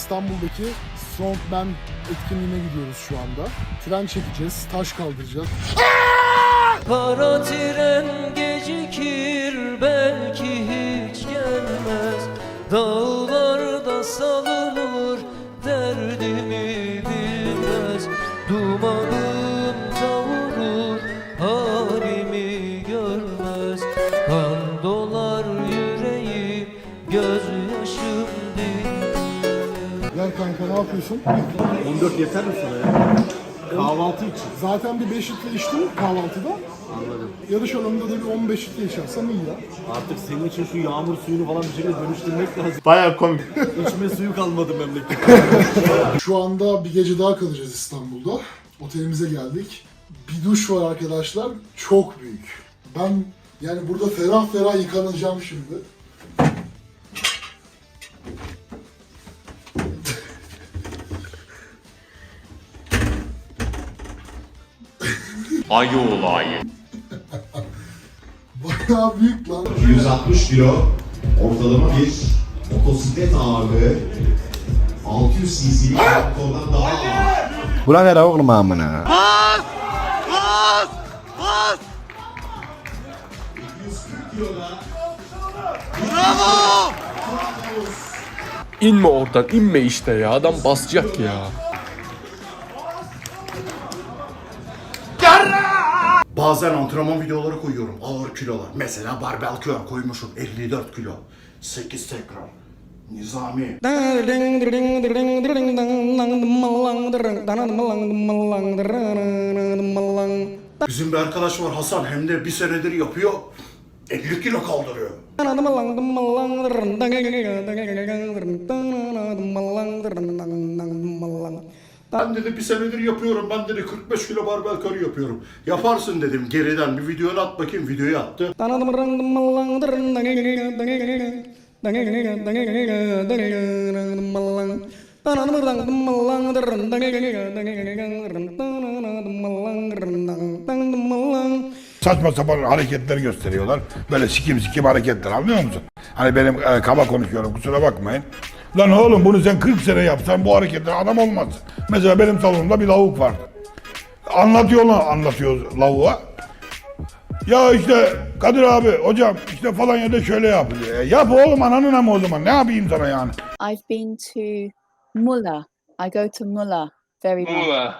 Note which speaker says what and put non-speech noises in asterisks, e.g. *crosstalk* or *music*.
Speaker 1: İstanbul'daki Strongman etkinliğine gidiyoruz şu anda. Tren çekeceğiz, taş kaldıracağız.
Speaker 2: Kara tren gecikir belki hiç gelmez Dağlarda salınır
Speaker 1: ne yapıyorsun?
Speaker 3: 14 yeter mi sana ya? Kahvaltı için.
Speaker 1: Zaten bir 5 litre içtim kahvaltıda.
Speaker 3: Anladım.
Speaker 1: Yarış alanında da bir 15 litre içersem iyi ya.
Speaker 3: Artık senin için şu yağmur suyunu falan bir şekilde dönüştürmek lazım.
Speaker 4: Baya komik.
Speaker 3: İçme suyu kalmadı memlekette. *laughs*
Speaker 1: Şu anda bir gece daha kalacağız İstanbul'da. Otelimize geldik. Bir duş var arkadaşlar. Çok büyük. Ben yani burada ferah ferah yıkanacağım şimdi. *laughs*
Speaker 4: Ayı olayı. *laughs*
Speaker 1: Bayağı büyük lan.
Speaker 5: 160 kilo ortalama bir motosiklet ağırlığı 600 cc'lik motordan daha ağır.
Speaker 6: Bura nere oğlum amına?
Speaker 5: 140 kiloda
Speaker 7: İnme oradan inme işte ya adam basacak ya.
Speaker 8: Bazen antrenman videoları koyuyorum. Ağır kilolar. Mesela barbell curl koymuşum. 54 kilo. 8 tekrar. Nizami. Bizim bir arkadaş var Hasan. Hem de bir senedir yapıyor. 50 kilo kaldırıyor. Ben dedi bir senedir yapıyorum. Ben dedi 45 kilo barbell curl yapıyorum. Yaparsın dedim geriden. Bir videonu at bakayım. Videoyu attı.
Speaker 9: saçma sapan hareketler gösteriyorlar. Böyle sikim sikim hareketler anlıyor musun? Hani benim e, kaba konuşuyorum kusura bakmayın. Lan oğlum bunu sen 40 sene yapsan bu hareketler adam olmaz. Mesela benim salonumda bir lavuk vardı. Anlatıyor lan anlatıyor lavuğa. Ya işte Kadir abi hocam işte falan yerde şöyle yap. E, yap oğlum ananın ama o zaman ne yapayım sana yani.
Speaker 10: I've been to Mulla. I go to Mulla very much.